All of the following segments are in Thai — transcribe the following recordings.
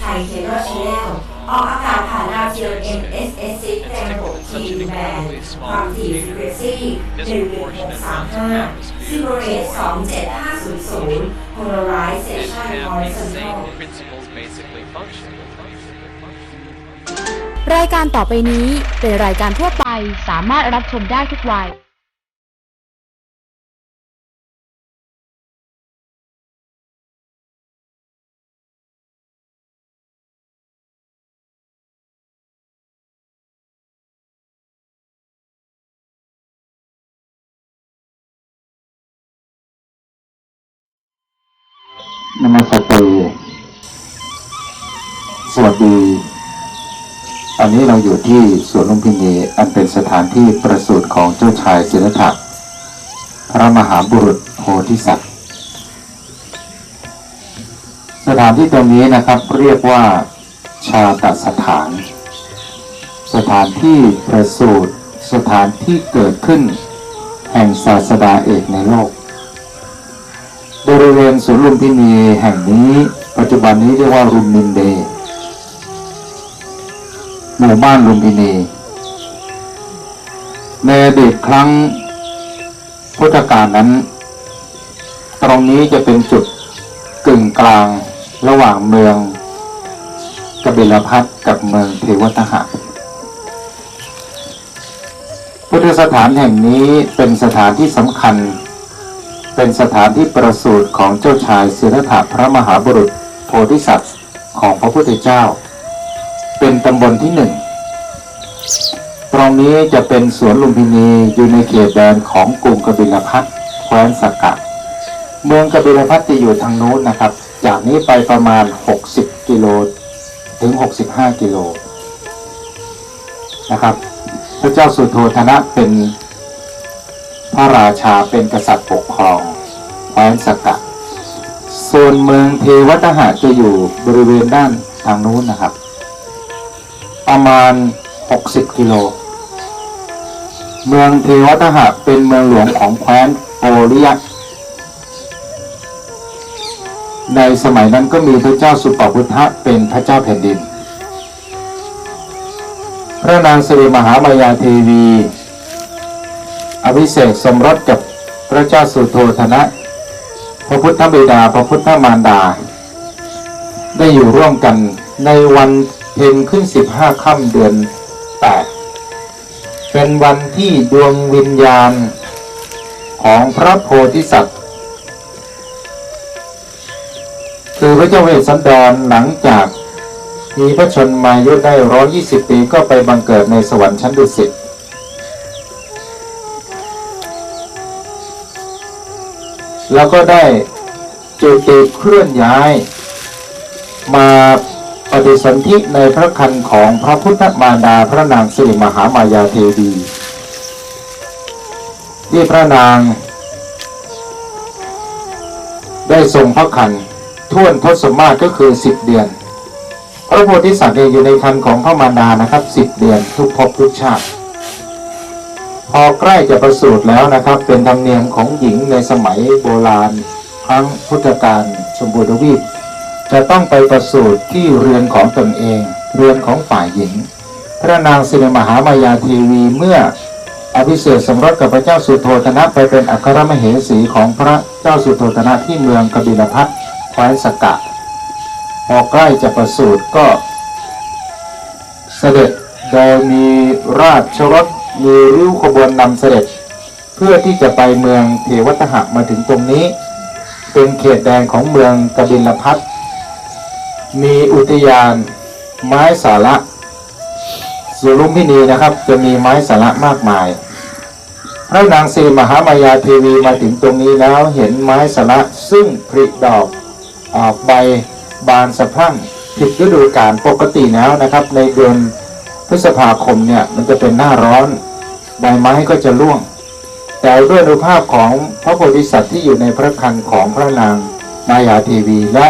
ไทยเคเบิลชแนลออกอากาศผ่านดาวเทียม MSS 6แรงระบบทีมแบนความถี่ฟรีเควนซี่11635ซิโบเรต27500 Polarization and these horizontal same principles basically function. รายการต่อไปนี้เป็นรายการทั่วไปสามารถรับชมได้ทุกวัย นมัสการสวัสดีอันนี้เราอยู่ที่สวนลุมพินีอันเป็นสถานที่ประสูติของเจ้าชายสิทธัตถะพระมหาบุรุษโพธิสัตว์ สถานที่ตรงนี้นะครับเรียกว่าชาตสถาน สถานที่ประสูติสถานที่เกิดขึ้น แห่งศาสดาเอกในโลก ริเวณสวนลุมพินีแห่งนี้ ปัจจุบันนี้เรียกว่ารุมมินเดหมู่บ้านลุมพินีในอดีตครั้งพุทธกาลนั้น ตรงนี้จะเป็นจุดกึ่งกลางระหว่างเมืองกบิลพัทกับเมืองเทวทหะพุทธสถานแห่งนี้เป็นสถานที่สำคัญ เป็นสถานที่ประสูติของเจ้าชายสิทธัตถะพระมหาบุรุษโพธิสัตว์ของพระพุทธเจ้า เป็นตำบลที่หนึ่ง ตรงนี้จะเป็นสวนลุมพินีอยู่ในเขตแดนของกรุงกบิลพัทแคว้นสักกะ เมืองกบิลพัทจะอยู่ทางโน้นนะครับ จากนี้ไปประมาณ 60 กิโลถึง 65 กิโลนะครับพระเจ้าสุโธธนะเป็นพระราชาเป็นกษัตริย์ปกครอง แคว้นสกกะส่วนเมืองเทวทหะจะอยู่บริเวณด้านทางนู้นนะครับ ประมาณ 60 กิโล เมืองเทวทหะเป็นเมืองหลวงของแคว้นโอริยะในสมัยนั้นก็มีพระเจ้าสุปพุทธะเป็นพระเจ้าแผ่นดิน พระนางสิริมหามายาเทวี อภิเษกสมรสกับพระเจ้าสุโธธนะ พระพุทธบิดา พระพุทธมารดา ได้อยู่ร่วมกันในวันเพ็ญขึ้นสิบห้าค่ำเดือนแปดเป็นวันที่ดวงวิญญาณของพระโพธิสัตว์ คือพระเจ้าเวสสันดรหลังจากมีพระชนมายุได้ร้อยยี่สิบปีก็ไปบังเกิดในสวรรค์ชั้นดุสิต แล้วก็ได้จุติเคลื่อนย้าย มาปฏิสนธิในพระคันของพระพุทธมารดาพระนางสิริมหามายาเทวีที่พระนาง ได้ทรงพระคันท่วนทศมาศก็คือสิบเดือน พระโพธิสัตว์เนี่ยอยู่ในคันของพระมารดานะครับสิบเดือนทุกภพทุกชาติ พอใกล้จะประสูติแล้วนะครับ เป็นธรรมเนียมของหญิงในสมัยโบราณครั้งพุทธกาลชมพูทวีปจะต้องไปประสูติที่เรือนของตนเอง เรือนของฝ่ายหญิง พระนางสิริมหามายาเทวีเมื่ออภิเษกสมรสกับพระเจ้าสุโธธนะไปเป็นอัครมเหสีของพระเจ้าสุโธธนะที่เมืองกบิลพัทแคว้นสกกะพอใกล้จะประสูติก็ เสด็จโดยมีราชรถ มีริ้วขบวนนำเสด็จ เพื่อที่จะไปเมืองเทวทหะมาถึงตรงนี้ เป็นเขตแดนของเมืองกบิลพัทมีอุทยาน ไม้สาระสุรุมพินีนะครับ จะมีไม้สาระมากมาย พระนางสีมหามายาเทวีมาถึงตรงนี้แล้วเห็นไม้สาระซึ่งผลิดอกออกใบบานสะพรั่งผิดฤดูกาลปกติแล้วนะครับในเดือน ฤษภาคมเนี่ยมันจะเป็นหน้าร้อนใบไม้ก็จะร่วง แต่ด้วยอนุภาพของพระโพธิสัตว์ที่อยู่ในพระคันของพระนางมายาเทวีและ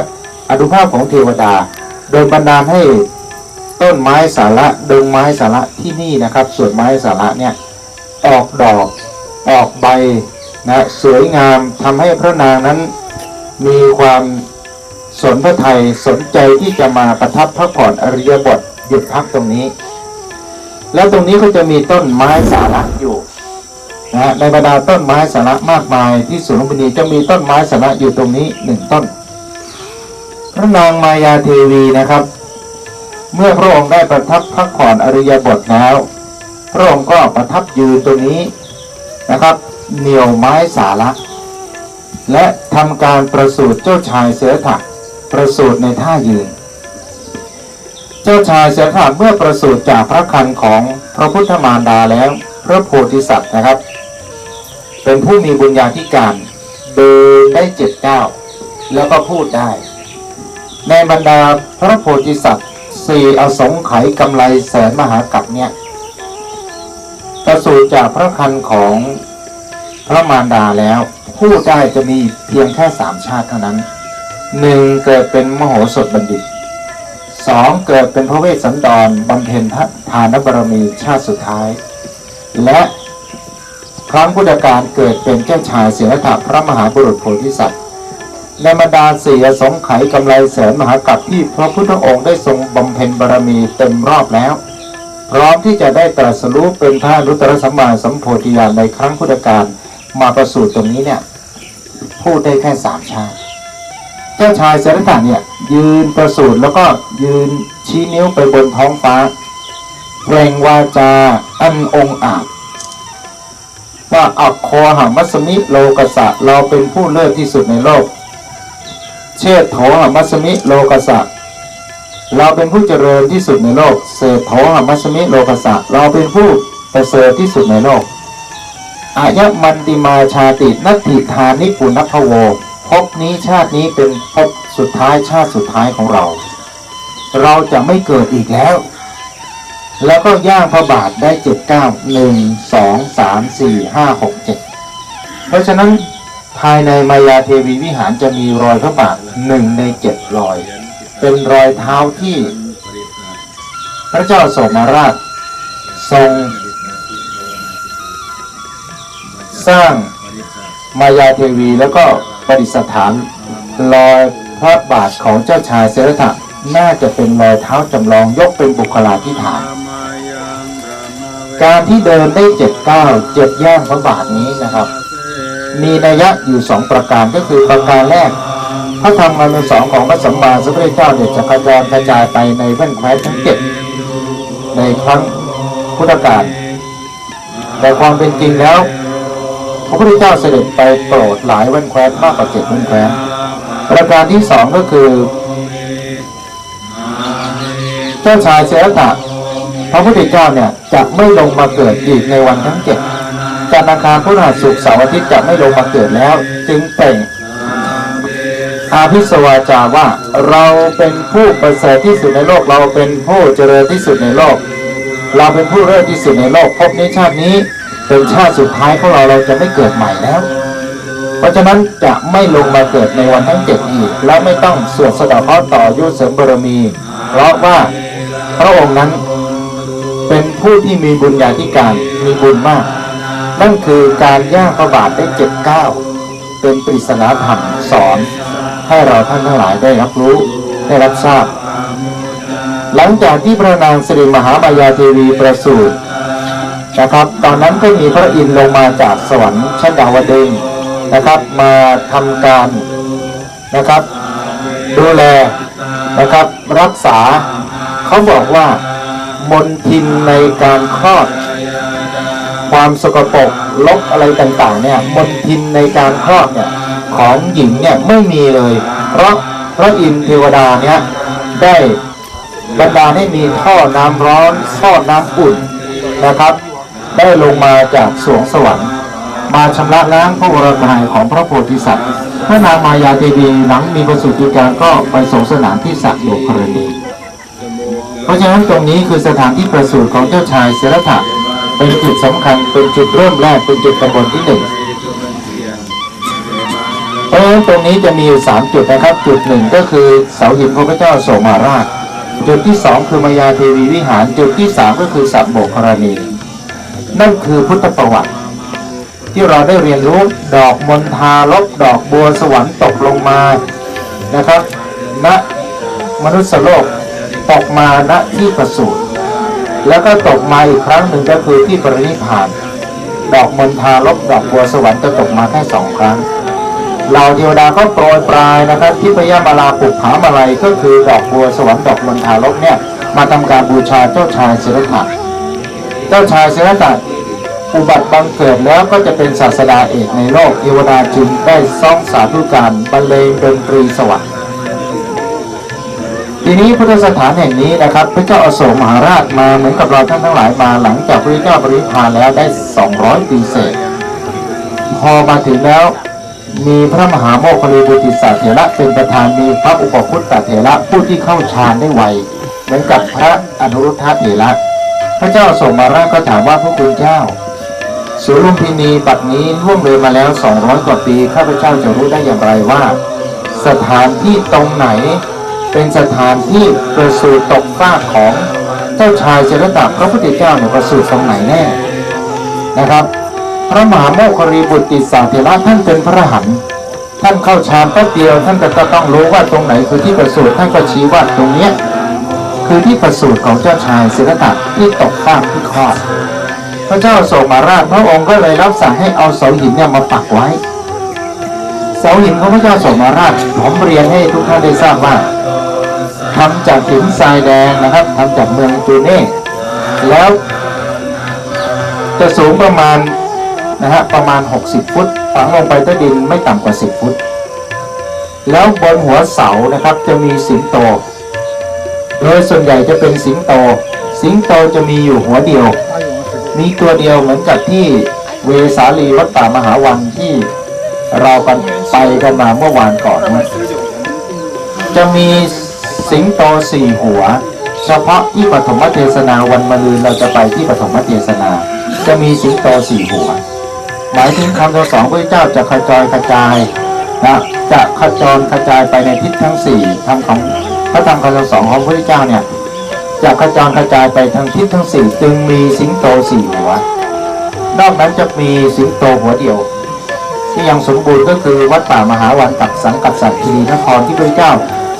อนุภาพของเทวดา โดยบันดาลให้ต้นไม้สาระดงไม้สาระที่นี่นะครับส่วนไม้สาระเนี่ยออกดอกออกใบนะสวยงามทำให้พระนางนั้นมีความสนพระไทยสนใจที่จะมาประทับพักผ่อนอริยบทหยุดพักตรงนี้ แล้วตรงนี้ก็จะมีต้นไม้สาระอยู่นะฮะในบรรดาต้นไม้สาระมากมายที่สวนลุมพินีจะมีต้นไม้สาระอยู่ตรงนี้หนึ่งต้น พระนางมายาเทวีนะครับ เมื่อพระองค์ได้ประทับพักผ่อนอริยบทแล้ว พระองค์ก็ประทับยืนตรงนี้นะครับ เหนี่ยวไม้สาระและทำการประสูติเจ้าชายเสือถักประสูติในท่ายืน เจ้าชายเสือถักเมื่อประสูติจากพระคันของพระพุทธมารดาแล้วพระโพธิสัตว์นะครับ เป็นผู้มีบุญญาธิการเดินได้เจ็ดเก้าวแล้วก็พูดได้ ในบรรดาพระโพธิสัตว์สี่อสงไขยกำไรแสนมหากัปเนี่ยประสูติจากพระคันของพระมารดาแล้วพูดได้จะมีเพียงแค่สามชาติเท่านั้นหนึ่งเกิดเป็นมโหสถบัณฑิต สองเกิดเป็นพระเวสสันดรบำเพ็ญทานบารมีชาติสุดท้าย และครั้งพุทธกาลเกิดเป็นเจ้าชายเสียรถพระมหาบุรุษโพธิสัตว์ในบรรดาสี่อสงไขยกำไรแสนมหากัปที่พระพุทธองค์ได้ทรงบำเพ็ญบารมีเต็มรอบแล้ว พร้อมที่จะได้ตรัสรู้เป็นพระอนุตตรสัมมาสัมโพธิญาณในครั้งพุทธกาลมาประสูติตรงนี้เนี่ยพูดได้แค่สามชาติ เจ้าชายเสด็จเนี่ยยืนประสูติแล้วก็ยืนชี้นิ้วไปบนท้องฟ้าเปล่งวาจาอันองอาจว่าอักโคหามัสมิโลกสะเราเป็นผู้เลิศที่สุดในโลก เชษโถหามัสมิโลกสะเราเป็นผู้เจริญที่สุดในโลก เศรษโถหามัสมิโลกสะเราเป็นผู้ประเสริฐที่สุดในโลกอายะมันติมาชาตินัตถิธานิปุณพโว ภพนี้ชาตินี้เป็นภพสุดท้ายชาติสุดท้ายของเรา เราจะไม่เกิดอีกแล้ว แล้วก็ย่างพระบาทได้เจ็ดเก้าหนึ่งสองสามสี่ห้าหกเจ็ดเพราะฉะนั้นภายในมายาเทวีวิหารจะมีรอยพระบาทหนึ่งในเจ็ดรอย เป็นรอยเท้าที่พระเจ้าสมราชทรง สร้างมายาเทวีแล้วก็ ประดิษฐานรอยพระบาทของเจ้าชายเสรถะน่าจะเป็นรอยเท้าจำลองยกเป็นบุคลาธิฐาน การที่เดินได้เจ็ดเก้าเจ็ดย่างพระบาทนี้นะครับ มีนัยยะอยู่สองประการก็คือประการแรก พระธรรมคำสอนของพระสัมมาสัมพุทธเจ้าเนี่ยจะกระจายกระจายไปในแว่นแคว้นทั้งเจ็ดในครั้งพุทธกาลแต่ความเป็นจริงแล้ว พระพุทธเจ้าเสด็จไปโปรดหลายแว่นแคว้นมากกว่าเจ็ดแว่นแคว้นประการที่สองก็คือ เจ้าชายเสรตะพระพุทธเจ้าเนี่ยจะไม่ลงมาเกิดอีกในวันทั้งเจ็ดจันทร์อังคารพุธหัสศุกร์เสาร์อาทิตย์จะไม่ลงมาเกิดแล้ว จึงเป่งอาภิสวาจาว่าเราเป็นผู้ประเสริฐที่สุดในโลกเราเป็นผู้เจริญที่สุดในโลก เราเป็นผู้เลิศที่สุดในโลกภพนี้ชาตินี้ เป็นชาติสุดท้ายของเราเราจะไม่เกิดใหม่แล้ว เพราะฉะนั้นจะไม่ลงมาเกิดในวันทั้งเจ็ดอีก และไม่ต้องสวดสดาะเคราะห์ต่อยุเสริมบารมี เพราะว่าพระองค์นั้นเป็นผู้ที่มีบุญญาธิการมีบุญมาก นั่นคือการย่างพระบาทได้เจ็ดเก้าเป็นปริศนาธรรมสอน ให้เราท่านทั้งหลายได้รับรู้ได้รับทราบ หลังจากที่พระนางสิริมหามายาเทวีประสูติ นะครับ ตอนนั้นก็มีพระอินทร์ลงมาจากสวรรค์ชั้นดาวดึงนะครับ มาทำการนะครับ ดูแลนะครับรักษาเขาบอกว่ามนทินในการคลอด ความสกปรกลบอะไรต่างๆเนี่ยมนทินในการคลอดเนี่ยของหญิงเนี่ยไม่มีเลย เพราะพระอินทร์เทวดาเนี่ยได้บรรดาลให้มีท่อน้ำร้อนท่อน้ำอุ่นนะครับ ได้ลงมาจากสวงสวรรค์ มาชำระล้างพระวรกายของพระโพธิสัตว์พระนางมายาเทวีหลังมีประสูติการก็ไปสงสนานที่สระโยครณีเพราะฉะนั้นตรงนี้คือสถานที่ประสูติของเจ้าชายเสรถะเป็นจุดสำคัญเป็นจุดเริ่มแรกเป็นจุดตำบลที่หนึ่งเพราะฉะนั้นตรงนี้จะมีอยู่สามจุดนะครับ จุดหนึ่งก็คือเสาหินพระพุทธเจ้าโสมาราช จุดที่สองคือมายาเทวีวิหาร จุดที่สามก็คือสับโบกกรณี นั่นคือพุทธประวัติ ที่เราได้เรียนรู้ดอกมณฑาลบดอกบัวสวรรค์ตกลงมานะครับณมนุษย์โลกตกมาณที่ประสูติแล้วก็ตกมาอีกครั้งหนึ่งก็คือที่ปรินิพาน ดอกมณฑาลบดอกบัวสวรรค์จะตกมาแค่สองครั้งเหล่าเทวดาก็โปรยปลายนะครับที่พญามาลาปุกผามาลัยก็คือดอกบัวสวรรค์ดอกมณฑาลบเนี่ยมาทำการบูชาเจ้าชายสิรธะเจ้าชายเสิรธะอุบัติบังเกิดแล้วก็จะเป็นศาสดาเอกในโลกเทวดาจึงได้ซ่องสาธุการบรรเลงดนตรีสวรรค์ทีนี้พุทธสถานแห่งนี้นะครับ พระเจ้าอโศกมหาราชมาเหมือนกับเราท่านทั้งหลายมาหลังจากพระเจ้าปริพานแล้วได้ 200 ปีเศษ พอมาถึงแล้วมีพระมหาโมคคิริบุติสาเถระเป็นประธานมีพระอุปคุตตเถระผู้ที่เข้าฌานได้ไวเหมือนกับพระอนุรุทธะเถระ พระเจ้าอโศกมาราก็ถามว่าพระคุณเจ้าสุรุมพินีบัดนี้ล่วงเลยมาแล้ว 200 กว่าปีข้าพเจ้าจะรู้ได้อย่างไรว่า สถานที่ตรงไหน เป็นสถานที่ประสูติตกฟ้าของเจ้าชายเสด็จพระพุทธเจ้าเนี่ยประสูติตรงไหนแน่นะครับ พระมหาโมคครีบุตรติสาเถระท่านเป็นพระหันท่านเข้าฌานแป๊บเดียวท่านก็ต้องรู้ว่าตรงไหนคือที่ประสูติท่านก็ชี้ว่าตรงเนี้ย คือที่ประสูติของเจ้าชายเสด็จที่ตกฟากที่คอดพระเจ้าโสมาราชพระองค์ก็เลยรับสั่งให้เอาเสาหินเนี่ยมาปักไว้ เสาหินของพระเจ้าโสมาราชผมเรียนให้ทุกท่านได้ทราบว่าทำจากหินทรายแดงนะครับทำจากเมืองจูเน่แล้วจะสูงประมาณนะฮะประมาณ 60 ฟุตฝังลงไปใต้ดินไม่ต่ำกว่า 10 ฟุต แล้วบนหัวเสานะครับจะมีสิงโต โดยส่วนใหญ่จะเป็นสิงโต สิงโตจะมีอยู่หัวเดียว มีตัวเดียวเหมือนกับที่เวสาลีวัดป่ามหาวันที่เรากันไปกันมาเมื่อวานก่อนนะจะมีสิงโตสี่หัว เฉพาะที่ปฐมเทศนาวันมะรืนเราจะไปที่ปฐมเทศนา จะมีสิงโตสี่หัว หมายถึงคำสอนพระเจ้าจะขจรกระจายนะจะขจรกระจายไปในทิศทั้งสี่ทำของ พระธรรมคำสอนของพระเจ้าเนี่ยจะกระจายกระจายไปทางทิศทั้งสี่จึงมีสิงโตสี่หัว นอกนั้นจะมีสิงโตหัวเดียว ที่ยังสมบูรณ์ก็คือวัดป่ามหาวันกับสังกัดสัตว์คีนครที่พระเจ้า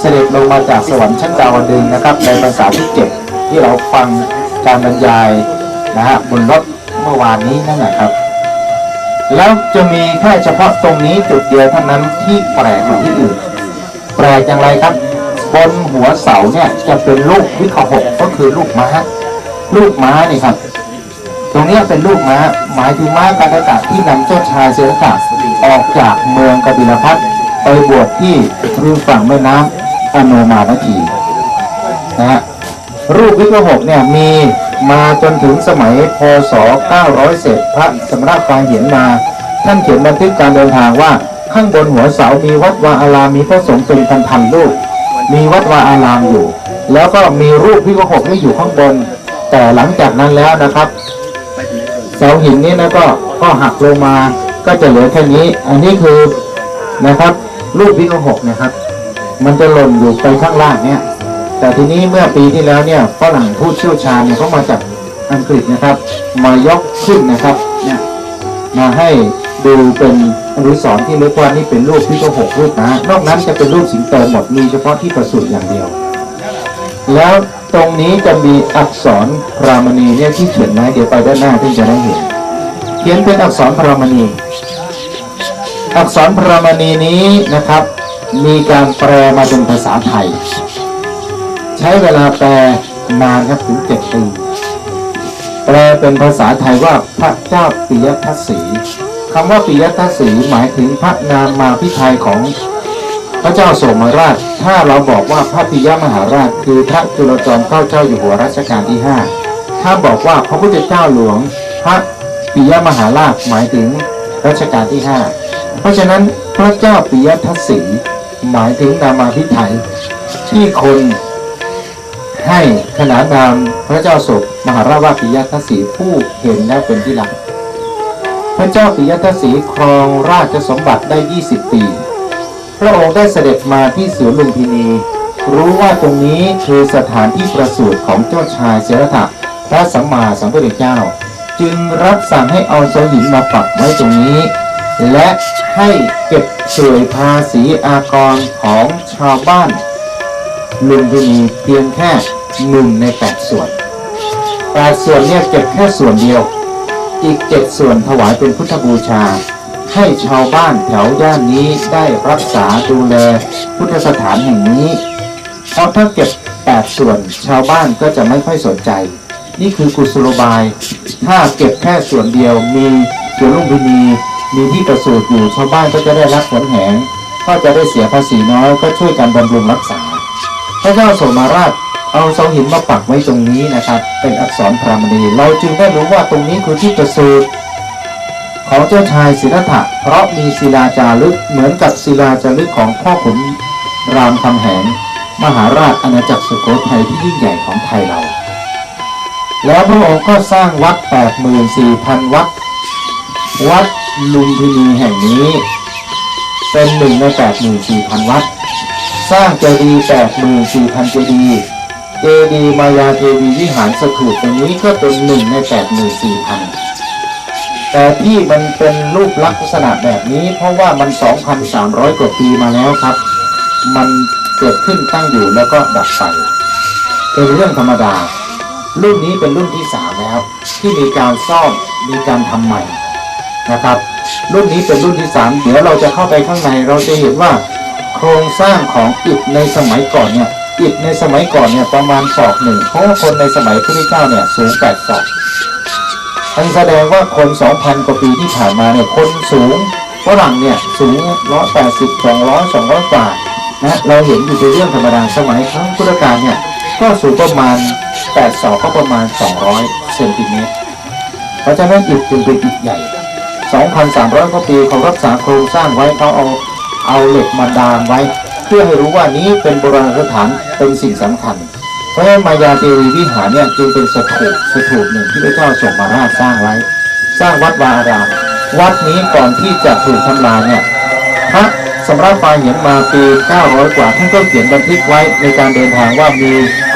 เสด็จลงมาจากสวรรค์ชั้นดาวดึงนะครับในภาษาที่เจ็ดที่เราฟังการบรรยายนะฮะบนรถเมื่อวานนี้นั่นแหละครับ แล้วจะมีแค่เฉพาะตรงนี้จุดเดียวเท่านั้นที่แปลกกว่าที่อื่นแปลกอย่างไรครับ บนหัวเสาเนี่ยจะเป็นลูกวิขหกก็คือลูกม้า ลูกม้านี่ครับ ตรงนี้เป็นลูกม้าหมายถึงม้าการอากาศที่นำเจ้าชายเสือากาศออกจากเมืองกบิลพัทไปบวชที่ริมฝั่งแม่น้ำอโนมานาทีนะฮะรูปวิขหกเนี่ยมีมาจนถึงสมัยพศ 900เศษพระสมณกาเหียนมา ท่านเขียนบันทึกการเดินทางว่าข้างบนหัวเสามีวัดวาอารามมีพระสงฆ์เป็นพันพันๆรูป มีวัดวาอารามอยู่ แล้วก็มีรูปวิขหกที่อยู่ข้างบน แต่หลังจากนั้นแล้วนะครับ เสาหินนี้นะก็ก็หักลงมาก็จะเหลือแค่นี้ อันนี้คือนะครับ รูปวิขหกนะครับ มันจะหล่นอยู่ไปข้างล่างเนี่ย แต่ทีนี้เมื่อปีที่แล้วเนี่ยฝรั่งผู้เชี่ยวชาญเนี่ยเขามาจากอังกฤษนะครับ มายกขึ้นนะครับเนี่ยมาให้ดูเป็น อนุสรที่เรียกว่านี่เป็นรูปวิขหกรูปนะนอกนั้นจะเป็นรูปสิงโตหมดมีเฉพาะที่ประสูติอย่างเดียว แล้วตรงนี้จะมีอักษรพรามณีเนี่ยที่เขียนไว้เดี๋ยวไปด้านหน้าที่จะได้เห็น เขียนเป็นอักษรพรามณี อักษรพรามณีนี้นะครับ มีการแปลมาเป็นภาษาไทย ใช้เวลาแปลนานครับถึงเจ็ดปีแปลเป็นภาษาไทยว่าพระเจ้าปิยทัศสี คำว่าปิยทัศสีหมายถึงพระนามมาพิไทยของพระเจ้าโสมราช ถ้าเราบอกว่าพระปิยมหาราช คือพระจุลจอมเกล้าเจ้าอยู่หัวรัชกาลที่ 5 ถ้าบอกว่าพระพุทธเจ้าหลวง พระปิยมหาราชหมายถึงรัชกาลที่ 5 เพราะฉะนั้นพระเจ้าปิยทัศสีหมายถึงนามาพิไทยที่คนให้ขนานนามพระเจ้าโศกมหาราชว่าปิยทัศสีผู้เห็นแล้วเป็นที่รัก พระเจ้าปิยทัศสีครองราชสมบัติได้ 20 ปี พระองค์ได้เสด็จมาที่สวนลุมพินี รู้ว่าตรงนี้คือสถานที่ประสูติของเจ้าชายเสรถะพระสัมมาสัมพุทธเจ้า จึงรับสั่งให้เอาเสหินมาปักไว้ตรงนี้ และให้เก็บสวยภาษีอากรของชาวบ้านลุมพินีเพียงแค่หนึ่งในแปดส่วนแปดส่วนเนี่ยเก็บแค่ส่วนเดียว อีกเจ็ดส่วนถวายเป็นพุทธบูชา ให้ชาวบ้านแถวย่านนี้ได้รักษาดูแลพุทธสถานแห่งนี้เพราะถ้าเก็บแปดส่วนชาวบ้านก็จะไม่ค่อยสนใจ นี่คือกุศโลบาย ถ้าเก็บแค่ส่วนเดียวมีสวนลุมพินีมีที่ประสูติอยู่ชาวบ้านก็จะได้รับผลแหงก็จะได้เสียภาษีน้อยก็ช่วยกันบำรุงรักษา พระเจ้าสมราช เอาเสาหินมาปักไว้ตรงนี้นะครับ เป็นอักษรพรามณี เราจึงได้รู้ว่าตรงนี้คือที่ประสูติของเจ้าชายสิทธัตถะเพราะมีศิลาจารึกเหมือนกับศิลาจารึกของพ่อขุนรามคำแหงมหาราชอาณาจักรสุโขทัยที่ยิ่งใหญ่ของไทยเรา แล้วพระองค์ก็สร้างวัด 84,000 วัด วัดลุมพินีแห่งนี้ เป็นหนึ่งใน 84,000 วัด สร้างเจดีย์84,000 เจดีย์ เจดีมายาเทวีวิหารสถูปตรงนี้ก็เป็นหนึ่งใน84,000แต่ที่มันเป็นรูปลักษณะแบบนี้เพราะว่ามัน 2,300 กว่าปีมาแล้วครับ มันเกิดขึ้นตั้งอยู่แล้วก็ดับไป เป็นเรื่องธรรมดา รุ่นนี้เป็นรุ่นที่สามแล้ว ที่มีการซ่อมมีการทำใหม่นะครับ รุ่นนี้เป็นรุ่นที่สามเดี๋ยวเราจะเข้าไปข้างในเราจะเห็นว่า โครงสร้างของอิฐในสมัยก่อนเนี่ย อิฐในสมัยก่อนเนี่ยประมาณศอกหนึ่งเพราะว่าคนในสมัยพระพุทธเจ้าเนี่ยสูงแปดศอกอันแสดงว่าคน2,000กว่าปีที่ผ่านมาเนี่ยคนสูงฝรั่งเนี่ยสูง180 200 200กว่านะเราเห็นอยู่เป็นเรื่องธรรมดาสมัยครั้งพุทธกาลเนี่ยก็สูงประมาณ8ศอกก็ประมาณ200เซนติเมตรเพราะฉะนั้นอิฐจึงเป็นอิฐใหญ่2,300กว่าปีเขารักษาโครงสร้างไว้เขาเอาเอาเหล็กมาดามไว้ พื่อให้รู้ว่านี้เป็นโบราณสถานเป็นสิ่งสำคัญ เพราะมายาเทวีวิหารเนี่ยจึงเป็นสถูปสถูปหนึ่งที่พระเจ้าส่งมาราชสร้างไว้ สร้างวัดวาอารามวัดนี้ก่อนที่จะถูกทำลายเนี่ยพระสำรับฟ้าเห็นมาปี 900 กว่าท่านก็เขียนบันทึกไว้ในการเดินทางว่ามี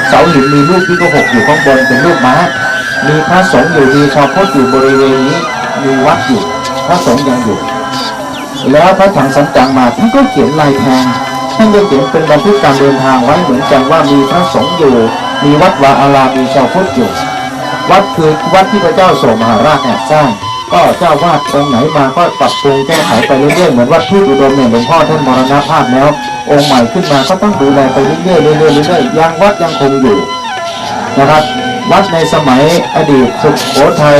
เสาหินมีรูปที่ก็หกอยู่ข้างบนเป็นรูปม้า มีพระสงฆ์อยู่มีชาวพุทธอยู่บริเวณนี้มีวัดอยู่ พระสงฆ์ยังอยู่ แล้วพระถังสันจังมาท่านก็เขียนลายแทง ท่านก็เขียนเป็นบันทึกการเดินทางไว้เหมือนกันว่ามีพระสงฆ์อยู่ มีวัดวาอารามมีชาวพุทธอยู่ วัดคือวัดที่พระเจ้าโสมหาราชเนี่ยสร้าง ก็เจ้าวาดองค์ไหนมาก็ปรับปรุงแก้ไขไปเรื่อยๆเหมือนวัดพุทธอุดมเนี่ยหลวงพ่อท่านมรณภาพแล้ว องค์ใหม่ขึ้นมาก็ต้องดูแลไปเรื่อยๆเรื่อยๆเรื่อยๆยังวัดยังคงอยู่นะครับวัดในสมัยอดีตสุโขทัย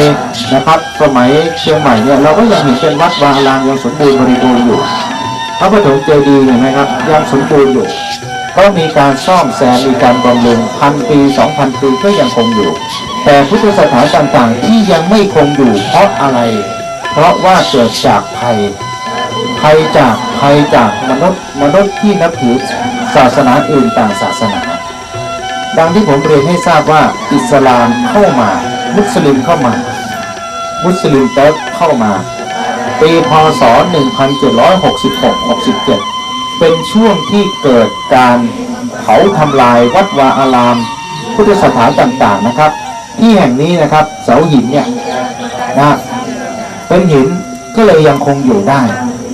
นะครับ สมัยเชียงใหม่เนี่ยเราก็ยังเห็นเป็นวัดวาอารามยังสมบูรณ์บริบูรณ์อยู่ พระปฐมเจดีย์เห็นไหมครับยังสมบูรณ์อยู่ก็มีการซ่อมแซมมีการบำรุงพันปีสองพันปีก็ยังคงอยู่ แต่พุทธสถานต่างๆ ที่ยังไม่คงอยู่เพราะอะไร เพราะว่าเกิดจากภัยภัยจากภัยจากมนุษย์มนุษย์ที่นับถือศาสนาอื่นต่างศาสนา ดังที่ผมเรียนให้ทราบว่าอิสลามเข้ามา มุสลิมเข้ามา มุสลิมเติร์กเข้ามา ปีพศ 1766-67 เป็นช่วงที่เกิดการเผาทำลายวัดวาอาราม พุทธสถานต่างๆนะครับ ที่แห่งนี้นะครับเสาหินเนี่ยนะเป็นหินก็เลยยังคงอยู่ได้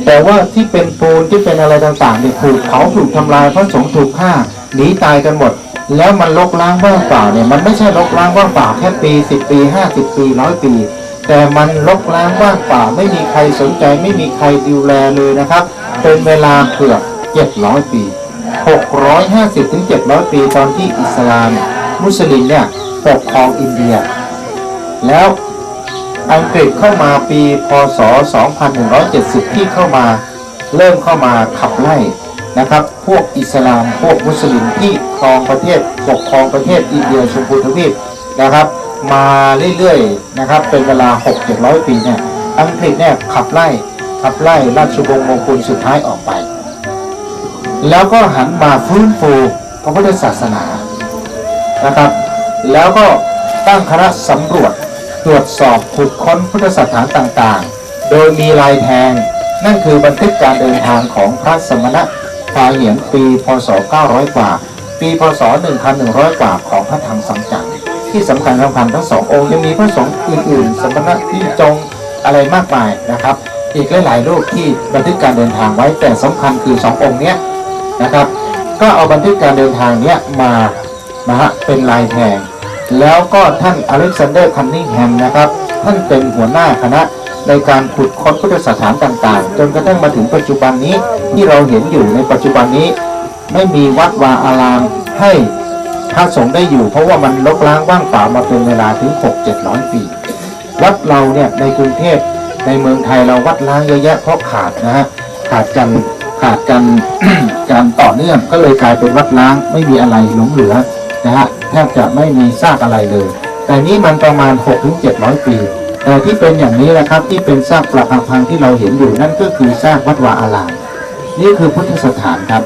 แต่ว่าที่เป็นปูนที่เป็นอะไรต่างๆเนี่ยถูกเผาถูกทำลายพระสงฆ์ถูกฆ่าหนีตายกันหมดแล้วมันลกล้างว่างเปล่าเนี่ยมันไม่ใช่ลกล้างว่างเปล่าแค่ปีสิบปีห้าสิบปีร้อยปี แต่มันลกล้างว่างเปล่าไม่มีใครสนใจไม่มีใครดูแลเลยนะครับ เป็นเวลาเกือบเจ็ดร้อยปีหกร้อยห้าสิบถึงเจ็ดร้อยปีตอนที่อิสลาม มุสลิมเนี่ยปกครองอินเดีย แล้วอังกฤษเข้ามาปีพศ 2170 ที่เข้ามาเริ่มเข้ามาขับไล่นะครับ พวกอิสลามพวกมุสลิมที่ครองประเทศปกครองประเทศอินเดียชมพูทวีปนะครับ มาเรื่อยๆนะครับ เป็นเวลา 6-700 ปีเนี่ยอังกฤษเนี่ยขับไล่ขับไล่ราชวงศ์มงกุฎสุดท้ายออกไป แล้วก็หันมาฟื้นฟูพระพุทธศาสนานะครับ แล้วก็ตั้งคณะสำรวจตรวจสอบขุดค้นพุทธสถานต่างๆ โดยมีลายแทง นั่นคือบันทึกการเดินทางของพระสมณะพาเหียนปีพศ 900 กว่า ปีพศ 1,100 กว่าของพระธรรมสังจักร ที่สำคัญสำคัญทั้งสององค์ยังมีพระสงฆ์อื่น ๆ สมณะที่จงอะไรมากมายนะครับ อีกหลายๆรูปที่บันทึกการเดินทางไว้แต่สำคัญคือสององค์เนี้ยนะครับ ก็เอาบันทึกการเดินทางเนี้ยมานะฮะเป็นลายแทงแล้วก็ท่านอเล็กซานเดอร์คันนิงแฮมนะครับ ท่านเป็นหัวหน้าคณะในการขุดค้นพุทธสถานต่างๆ จนกระทั่งมาถึงปัจจุบันนี้ที่เราเห็นอยู่ในปัจจุบันนี้ ไม่มีวัดวาอารามให้ พระสงฆ์ได้อยู่ เพราะว่ามันลกล้างว่างเปล่ามาเป็นเวลาถึง 6 7 0 0 ปี วัดเราเนี่ยในกรุงเทพในเมืองไทยเราวัดล้างเยอะแยะเพราะขาดนะฮะขาดกันขาดกันการต่อเนื่องก็เลยกลายเป็นวัดล้างไม่มีอะไรหลงเหลือนะฮะแทบจะไม่มีซากอะไรเลย แต่นี้มันประมาณ 6-700 ปีแต่ที่เป็นอย่างนี้นะครับที่เป็นซากปรักหักพังที่เราเห็นอยู่นั่นก็คือซากวัดวาอารามนี่คือพุทธสถานครับ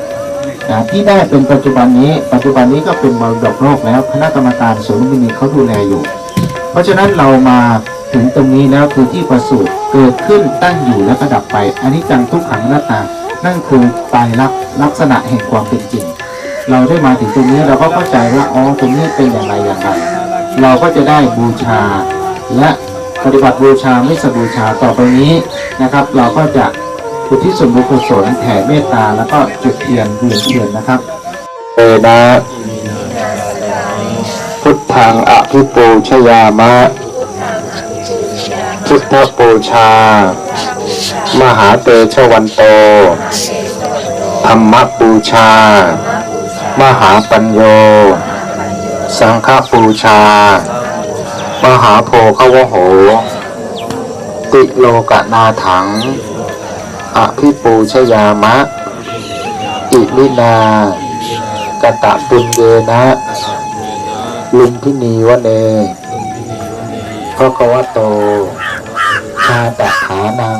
นะที่ได้เป็นปัจจุบันนี้ ปัจจุบันนี้ก็เป็นมรดกโลกแล้ว คณะกรรมการสวนลุมพินีเขาดูแลอยู่ เพราะฉะนั้นเรามาถึงตรงนี้แล้วคือที่ประสูติเกิดขึ้นตั้งอยู่แล้วก็ดับไปอันนี้จังทุกขังหน้าตา นั่นคือตายรักลักษณะแห่งความเป็นจริง เราได้มาถึงตรงนี้เราก็เข้าใจว่าอ๋อตรงนี้เป็นอย่างไรอย่างไรเราก็จะได้บูชา และปฏิบัติบูชาไม่สบูชาต่อไปนี้นะครับ เราก็จะ อุทิศส่วนบุญกุศลแผ่เมตตาแล้วก็จุดเทียนเวียนเทียนนะครับเอนะพุทธังอภิปูชยามะ พุทธปูชา มหาเตชะวันโต ธรรมปูชา มหาปัญโย สังฆปูชา มหาโพคาวโห ติโลกนาถัง อภิปูชยามะ อิลินากตะปุญเยนะ ลุมพินีวะเนพระกวะโต ชาตะขานัง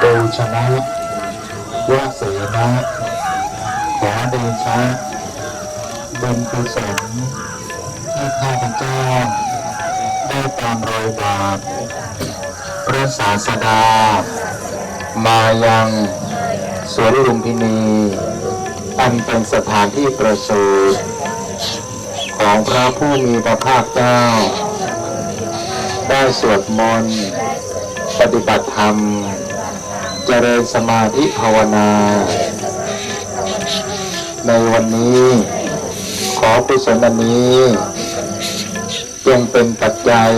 ปูชนะวาเสนะขอเดชะบุญกุศลให้ข้าพเจ้าได้ตามรอยบาทพระศาสดา มายังสวนลุมพินี อันเป็นสถานที่ประสูติของพระผู้มีพระภาคเจ้า ได้สวดมนต์ปฏิบัติธรรม เจริญสมาธิภาวนา ในวันนี้ขอกุศลอันนี้จงเป็นปัจจัย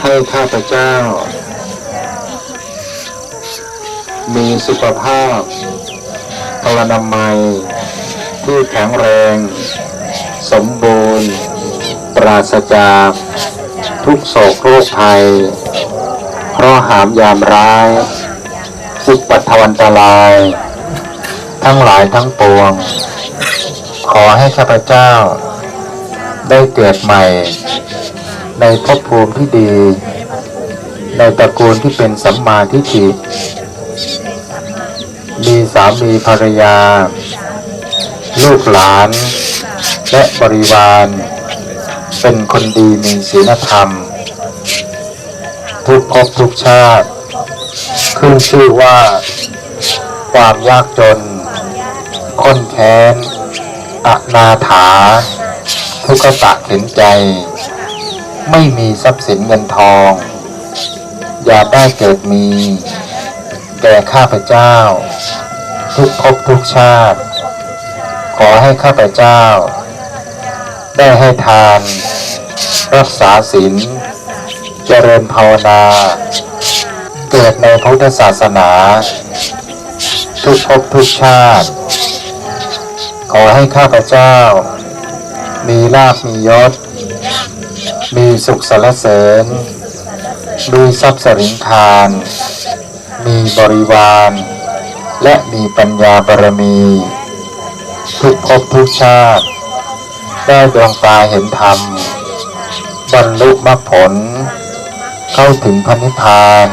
ให้ข้าพเจ้า มีสุขภาพพลานามัย ที่แข็งแรง สมบูรณ์ ปราศจาก ทุกโศกโรคภัยเพราะหามยามร้าย อุปัตถวันตราย ทั้งหลายทั้งปวง ขอให้ข้าพเจ้า ได้เกิดใหม่ ในภพภูมิที่ดี ในตระกูลที่เป็นสัมมาทิฏฐิ มีสามีภรรยา ลูกหลาน และบริวาร เป็นคนดีมีศีลธรรม ทุกภพทุกชาติ ขึ้นชื่อว่า ความยากจนค้นแค้นอนาถา ทุกขะเข็นใจ ไม่มีทรัพย์สินเงินทอง อย่าได้เกิดมี แก่ข้าพเจ้า ทุกภพทุกชาติ ขอให้ข้าพเจ้า ได้ให้ทาน รักษาศีลเจริญภาวนา เกิดในพุทธศาสนา ทุกภพทุกชาติ ขอให้ข้าพเจ้า มีลาภมียศ มีสุขสรรเสริญมีทรัพย์สริงคารมีบริวาร และมีปัญญาบารมีทุกภพทุกชาติ ได้ดวงตาเห็นธรรม บรรลุมรรคผล เข้าถึงพระนิพพาน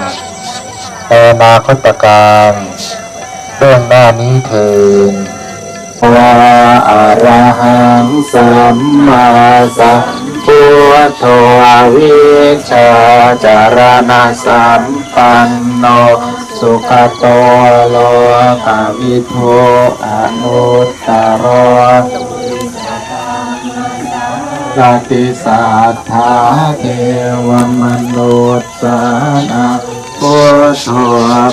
ในนาคตการเรื่องหน้านี้เถิดวาอะระหังสัมมาสัมพุทโธวิชาจารณะสัมปันโน สุขโตโลกวิทูอนุตตรกติสัทธาเทวมนุษย์สานาพุทโธ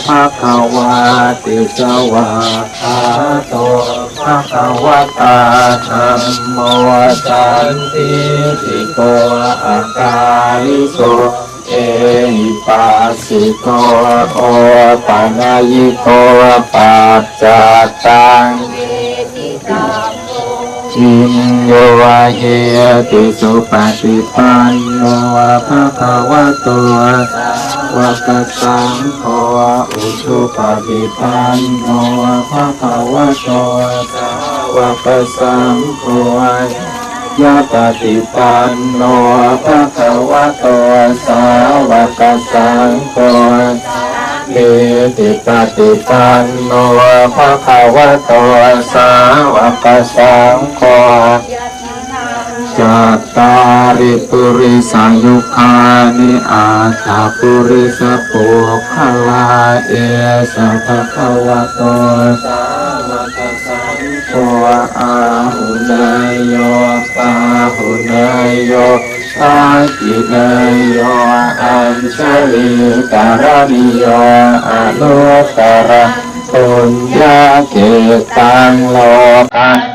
ภะคะวาติสวาอาโตภะคะวะตาธัมโมสันติติโกอาการิโก เอหิปัสสิโกโอปานายิโกปัจจตังจินโยวะเฮติสุปฏิปันโนภะคะวะโตวะกะสังโฆอุชุปฏิปันโนภะคะวะโตวะกะสังโฆ ยะปฏิปันโนภะคะวะโตสาวกสังโฆเอติปฏิปันโนภะคะวะโตสาวกสังโฆจัตตาริปุริสายุคานิอาตาปุริสปุคลาเอสะภะคะวะโตสาวกสังโฆอาหุนายโย ปาหุนายโยอาจินายโยอัญชลิการณิโยอนุตตรปุญญาเกตังโลกา